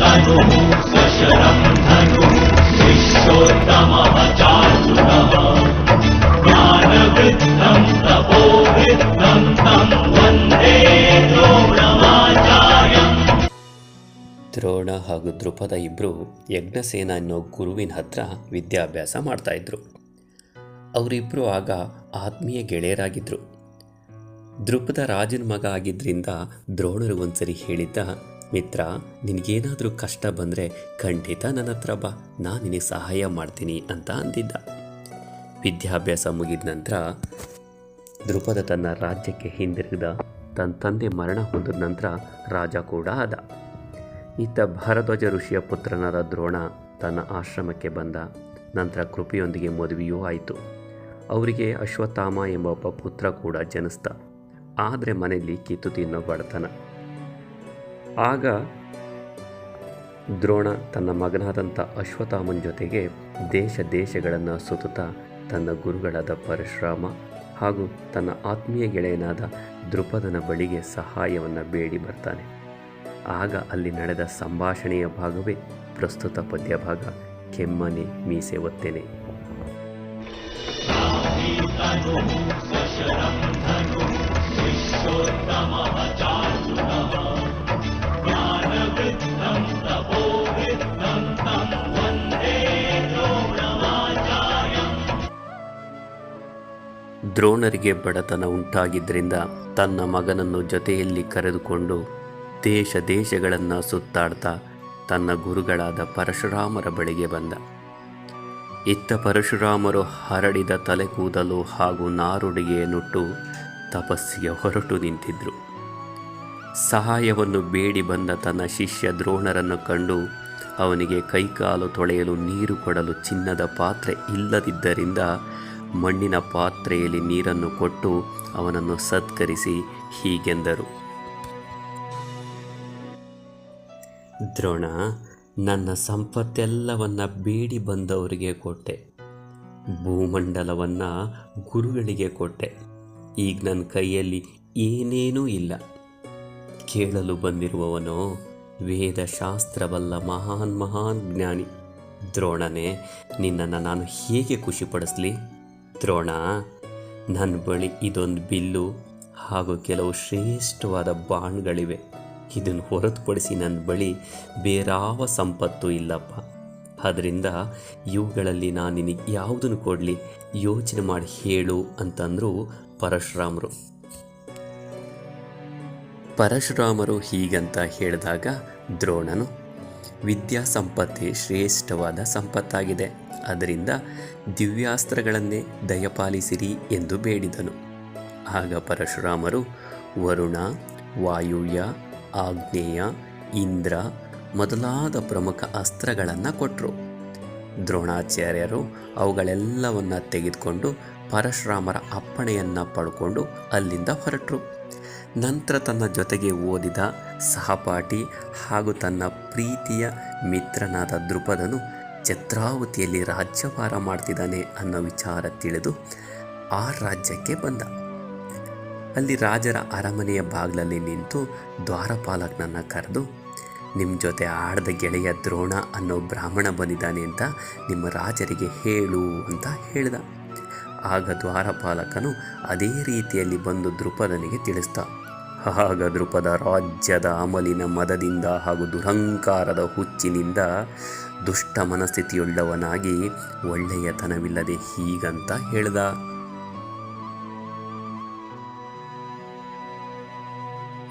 तनुः सशरं धनुः विश्वोत्तमः चार्जुनः ज्ञानवृद्धं तपोवृद्धं तं वन्दे द्रोणमाचार्यम् ದ್ರೋಣ ಹಾಗೂ ದೃಪದ ಇಬ್ಬರು ಯಜ್ಞಸೇನ ಅನ್ನೋ ಗುರುವಿನ ಹತ್ರ ವಿದ್ಯಾಭ್ಯಾಸ ಮಾಡ್ತಾಯಿದ್ರು ಅವರಿಬ್ಬರು ಆಗ ಆತ್ಮೀಯ ಗೆಳೆಯರಾಗಿದ್ದರು ದೃಪದ ರಾಜನ ಮಗ ಆಗಿದ್ದರಿಂದ ದ್ರೋಣರು ಒಂದ್ಸರಿ ಹೇಳಿದ್ದ ಮಿತ್ರ, ನಿನಗೇನಾದರೂ ಕಷ್ಟ ಬಂದರೆ ಖಂಡಿತ ನನ್ನ ಹತ್ರ ಬಾ ನಾನು ನಿನಗೆ ಸಹಾಯ ಮಾಡ್ತೀನಿ ಅಂತ ಅಂದಿದ್ದ. ವಿದ್ಯಾಭ್ಯಾಸ ಮುಗಿದ ನಂತರ ದೃಪದ ತನ್ನ ರಾಜ್ಯಕ್ಕೆ ಹಿಂದಿರುಗಿದ ತನ್ನ ತಂದೆ ಮರಣ ಹೊಂದಿದ ನಂತರ ರಾಜ ಕೂಡ ಆದ. ಇತ್ತ ಭರಧ್ವಜ ಋಷಿಯ ಪುತ್ರನಾದ ದ್ರೋಣ ತನ್ನ ಆಶ್ರಮಕ್ಕೆ ಬಂದ. ನಂತರ ಕೃಪೆಯೊಂದಿಗೆ ಮದುವೆಯೂ ಆಯಿತು. ಅವರಿಗೆ ಅಶ್ವತ್ಥಾಮ ಎಂಬ ಒಬ್ಬ ಪುತ್ರ ಕೂಡ ಜನಿಸ್ತ ಆದರೆ ಮನೆಯಲ್ಲಿ ಕಿತ್ತು ತಿನ್ನೋ ಬಡತನ. ಆಗ ದ್ರೋಣ ತನ್ನ ಮಗನಾದಂಥ ಅಶ್ವತ್ಥಾಮನ ಜೊತೆಗೆ ದೇಶ ದೇಶಗಳನ್ನು ಸುತ್ತುತ್ತಾ ತನ್ನ ಗುರುಗಳಾದ ಪರಶುರಾಮ ಹಾಗೂ ತನ್ನ ಆತ್ಮೀಯ ಗೆಳೆಯನಾದ ದೃಪದನ ಬಳಿಗೆ ಸಹಾಯವನ್ನು ಬೇಡಿ ಬರ್ತಾನೆ. ಆಗ ಅಲ್ಲಿ ನಡೆದ ಸಂಭಾಷಣೆಯ ಭಾಗವೇ ಪ್ರಸ್ತುತ ಪದ್ಯ ಭಾಗ. ಕೆಮ್ಮನೆ ಮೀಸೆ ಒತ್ತೇನೆ. ದ್ರೋಣರಿಗೆ ಬಡತನ ಉಂಟಾಗಿದ್ದರಿಂದ ತನ್ನ ಮಗನನ್ನು ಜೊತೆಯಲ್ಲಿ ಕರೆದುಕೊಂಡು ದೇಶ ದೇಶಗಳನ್ನು ಸುತ್ತಾಡ್ತಾ ತನ್ನ ಗುರುಗಳಾದ ಪರಶುರಾಮರ ಬಳಿಗೆ ಬಂದ. ಇತ್ತ ಪರಶುರಾಮರು ಹರಡಿದ ತಲೆ ಕೂದಲು ಹಾಗೂ ನಾರುಡಿಗೆಯನ್ನುಟ್ಟು ತಪಸ್ಸಿಗೆ ಹೊರಟು ನಿಂತಿದ್ರು. ಸಹಾಯವನ್ನು ಬೇಡಿ ಬಂದ ತನ್ನ ಶಿಷ್ಯ ದ್ರೋಣರನ್ನು ಕಂಡು ಅವನಿಗೆ ಕೈಕಾಲು ತೊಳೆಯಲು ನೀರು ಕೊಡಲು ಚಿನ್ನದ ಪಾತ್ರೆ ಇಲ್ಲದಿದ್ದರಿಂದ ಮಣ್ಣಿನ ಪಾತ್ರೆಯಲ್ಲಿ ನೀರನ್ನು ಕೊಟ್ಟು ಅವನನ್ನು ಸತ್ಕರಿಸಿ ಹೀಗೆಂದರು. ದ್ರೋಣ, ನನ್ನ ಸಂಪತ್ತೆಲ್ಲವನ್ನು ಬೇಡಿ ಬಂದವರಿಗೆ ಕೊಟ್ಟೆ. ಭೂಮಂಡಲವನ್ನು ಗುರುಗಳಿಗೆ ಕೊಟ್ಟೆ. ಈಗ ನನ್ನ ಕೈಯಲ್ಲಿ ಏನೇನೂ ಇಲ್ಲ. ಕೇಳಲು ಬಂದಿರುವವನು ವೇದಶಾಸ್ತ್ರವಲ್ಲ ಮಹಾನ್ ಮಹಾನ್ ಜ್ಞಾನಿ. ದ್ರೋಣನೇ, ನಿನ್ನನ್ನು ನಾನು ಹೇಗೆ ಖುಷಿಪಡಿಸ್ಲಿ? ದ್ರೋಣ ನನ್ನ ಬಳಿ ಇದೊಂದು ಬಿಲ್ಲು ಹಾಗೂ ಕೆಲವು ಶ್ರೇಷ್ಠವಾದ ಬಾಣ್ಗಳಿವೆ ಇದನ್ನು ಹೊರತುಪಡಿಸಿ ನನ್ನ ಬಳಿ ಬೇರಾವ ಸಂಪತ್ತು ಇಲ್ಲಪ್ಪ. ಅದರಿಂದ ಇವುಗಳಲ್ಲಿ ನಾನು ನಿನಗೆ ಯಾವುದನ್ನು ಕೊಡಲಿ? ಯೋಚನೆ ಮಾಡಿ ಹೇಳು ಅಂತಂದರು ಪರಶುರಾಮರು. ಪರಶುರಾಮರು ಹೀಗಂತ ಹೇಳಿದಾಗ ದ್ರೋಣನು ವಿದ್ಯಾ ಸಂಪತ್ತೇ ಶ್ರೇಷ್ಠವಾದ ಸಂಪತ್ತಾಗಿದೆ. ಅದರಿಂದ ದಿವ್ಯಾಸ್ತ್ರಗಳನ್ನೇ ದಯಪಾಲಿಸಿರಿ ಎಂದು ಬೇಡಿದನು. ಆಗ ಪರಶುರಾಮರು, ವರುಣ ವಾಯುಯ ಆಗ್ನೇಯ ಇಂದ್ರ ಮೊದಲಾದ ಪ್ರಮುಖ ಅಸ್ತ್ರಗಳನ್ನು ಕೊಟ್ಟರು ದ್ರೋಣಾಚಾರ್ಯರು ಅವುಗಳೆಲ್ಲವನ್ನು ತೆಗೆದುಕೊಂಡು ಪರಶುರಾಮರ ಅಪ್ಪಣೆಯನ್ನು ಪಡ್ಕೊಂಡು ಅಲ್ಲಿಂದ ಹೊರಟರು. ನಂತರ ತನ್ನ ಜೊತೆಗೆ ಓದಿದ ಸಹಪಾಠಿ ಹಾಗೂ ತನ್ನ ಪ್ರೀತಿಯ ಮಿತ್ರನಾದ ದೃಪದನು ಛತ್ರಾವತಿಯಲ್ಲಿ ರಾಜ್ಯಭಾರ ಮಾಡ್ತಿದ್ದಾನೆ ಅನ್ನೋ ವಿಚಾರ ತಿಳಿದು ಆ ರಾಜ್ಯಕ್ಕೆ ಬಂದ. ಅಲ್ಲಿ ರಾಜರ ಅರಮನೆಯ ಬಾಗಿಲಲ್ಲಿ ನಿಂತು ದ್ವಾರಪಾಲಕನನ್ನು ಕರೆದು ನಿಮ್ಮ ಜೊತೆ ಆಡದ ಗೆಳೆಯ ದ್ರೋಣ ಅನ್ನೋ ಬ್ರಾಹ್ಮಣ ಬಂದಿದ್ದಾನೆ ಅಂತ ನಿಮ್ಮ ರಾಜರಿಗೆ ಹೇಳು ಅಂತ ಹೇಳಿದ. ಆಗ ದ್ವಾರಪಾಲಕನು ಅದೇ ರೀತಿಯಲ್ಲಿ ಬಂದು ದೃಪದನಿಗೆ ತಿಳಿಸ್ದ. ಆಗ ದೃಪದ ರಾಜ್ಯದ ಅಮಲಿನ ಮದದಿಂದ ಹಾಗೂ ದುರಂಕಾರದ ಹುಚ್ಚಿನಿಂದ ದುಷ್ಟ ಮನಸ್ಥಿತಿಯುಳ್ಳವನಾಗಿ ಒಳ್ಳೆಯತನವಿಲ್ಲದೆ ಹೀಗಂತ ಹೇಳ್ದ.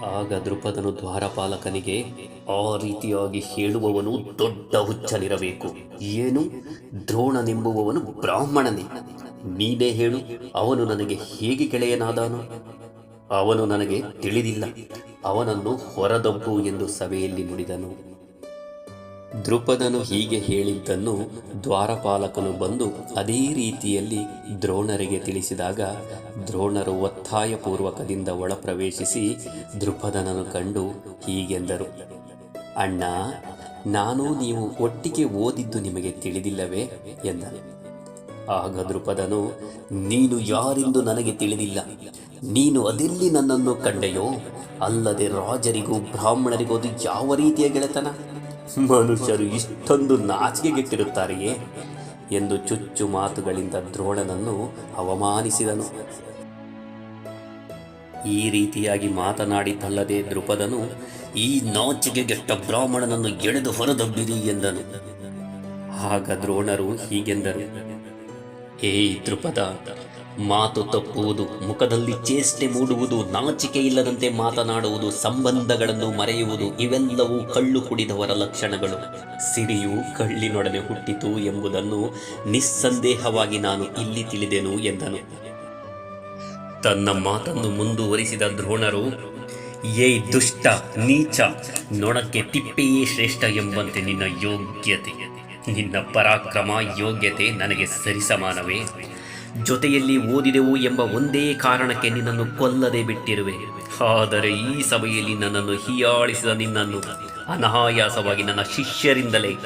ಆಗ ದೃಪದನು ದ್ವಾರಪಾಲಕನಿಗೆ, ಆ ರೀತಿಯಾಗಿ ಹೇಳುವವನು ದೊಡ್ಡ ಹುಚ್ಚನಿರಬೇಕು. ಏನು? ದ್ರೋಣನೆಂಬುವವನು ಬ್ರಾಹ್ಮಣನೇ. ನೀನೇ ಹೇಳು, ಅವನು ನನಗೆ ಹೇಗೆ ಗೆಳೆಯನಾದನು? ಅವನು ನನಗೆ ತಿಳಿದಿಲ್ಲ. ಅವನನ್ನು ಹೊರದಬ್ಬು ಎಂದು ಸಭೆಯಲ್ಲಿ ನುಡಿದನು. ದೃಪದನು ಹೀಗೆ ಹೇಳಿದ್ದನ್ನು ದ್ವಾರಪಾಲಕನು ಬಂದು ಅದೇ ರೀತಿಯಲ್ಲಿ ದ್ರೋಣರಿಗೆ ತಿಳಿಸಿದಾಗ ದ್ರೋಣರು ಒತ್ತಾಯಪೂರ್ವಕದಿಂದ ಒಳಪ್ರವೇಶಿಸಿ ದೃಪದನನ್ನು ಕಂಡು ಹೀಗೆಂದರು. ಅಣ್ಣ, ನಾನು ನೀವು ಒಟ್ಟಿಗೆ ಓದಿದ್ದು ನಿಮಗೆ ತಿಳಿದಿಲ್ಲವೇ? ಎಂದನು. ಆಗ ದೃಪದನು ನೀನು ಯಾರೆಂದು ನನಗೆ ತಿಳಿದಿಲ್ಲ? ನೀನು ಅದೆಲ್ಲಿ ನನ್ನನ್ನು ಕಂಡೆಯೋ? ಅಲ್ಲದೆ ರಾಜರಿಗೂ ಬ್ರಾಹ್ಮಣರಿಗೂ ಅದು ಯಾವ ರೀತಿಯ ಗೆಳೆತನ? ಮನುಷ್ಯರು ಇಷ್ಟೊಂದು ನಾಚಿಕೆಗೆಟ್ಟಿರುತ್ತಾರೆಯೇ? ಎಂದು ಚುಚ್ಚು ಮಾತುಗಳಿಂದ ದ್ರೋಣನನ್ನು ಅವಮಾನಿಸಿದನು. ಈ ರೀತಿಯಾಗಿ ಮಾತನಾಡಿದ್ದಲ್ಲದೆ ದೃಪದನು ಈ ನಾಚಿಕೆಗೆಟ್ಟ ಬ್ರಾಹ್ಮಣನನ್ನು ಎಳೆದು ಹೊರದಬ್ಬಿರಿ ಎಂದನು. ಆಗ ದ್ರೋಣರು ಹೀಗೆಂದರು. ಏಯ್ ದೃಪದ ಮಾತು ತಪ್ಪುವುದು, ಮುಖದಲ್ಲಿ ಚೇಷ್ಟೆ ಮೂಡುವುದು ನಾಚಿಕೆ ಇಲ್ಲದಂತೆ ಮಾತನಾಡುವುದು, ಸಂಬಂಧಗಳನ್ನು ಮರೆಯುವುದು, ಇವೆಲ್ಲವೂ ಕಳ್ಳು ಕುಡಿದವರ ಲಕ್ಷಣಗಳು. ಸಿರಿಯು ಕಳ್ಳಿನೊಡನೆ ಹುಟ್ಟಿತು ಎಂಬುದನ್ನು ನಿಸ್ಸಂದೇಹವಾಗಿ ನಾನು ಇಲ್ಲಿ ತಿಳಿದೆನು ಎಂದನು. ತನ್ನ ಮಾತನ್ನು ಮುಂದುವರಿಸಿದ ದ್ರೋಣರು, ಏಯ್ ದುಷ್ಟ, ನೀಚ, ನೊಣಕ್ಕೆ ತಿಪ್ಪೆಯೇ ಶ್ರೇಷ್ಠ ಎಂಬಂತೆ ನಿನ್ನ ಯೋಗ್ಯತೆ. ನಿನ್ನ ಪರಾಕ್ರಮ ಯೋಗ್ಯತೆ ನನಗೆ ಸರಿಸಮಾನವೇ. ಜೊತೆಯಲ್ಲಿ ಓದಿದೆವು ಎಂಬ ಒಂದೇ ಕಾರಣಕ್ಕೆ ನಿನ್ನನ್ನು ಕೊಲ್ಲದೆ ಬಿಟ್ಟಿರುವೆ. ಆದರೆ ಈ ಸಭೆಯಲ್ಲಿ ನನ್ನನ್ನು ಹೀಯಾಳಿಸಿದ ನಿನ್ನನ್ನು ಅನಾಯಾಸವಾಗಿ ನನ್ನ ಶಿಷ್ಯರಿಂದಲೇ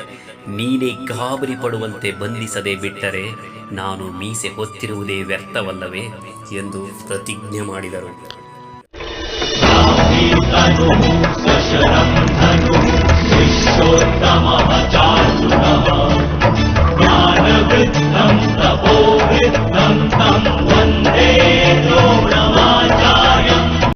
ನೀನೇ ಗಾಬರಿ ಪಡುವಂತೆ ಬಂಧಿಸದೆ ಬಿಟ್ಟರೆ ನಾನು ಮೀಸೆ ಹೊತ್ತಿರುವುದೇ ವ್ಯರ್ಥವಲ್ಲವೇ ಎಂದು ಪ್ರತಿಜ್ಞೆ ಮಾಡಿದರು.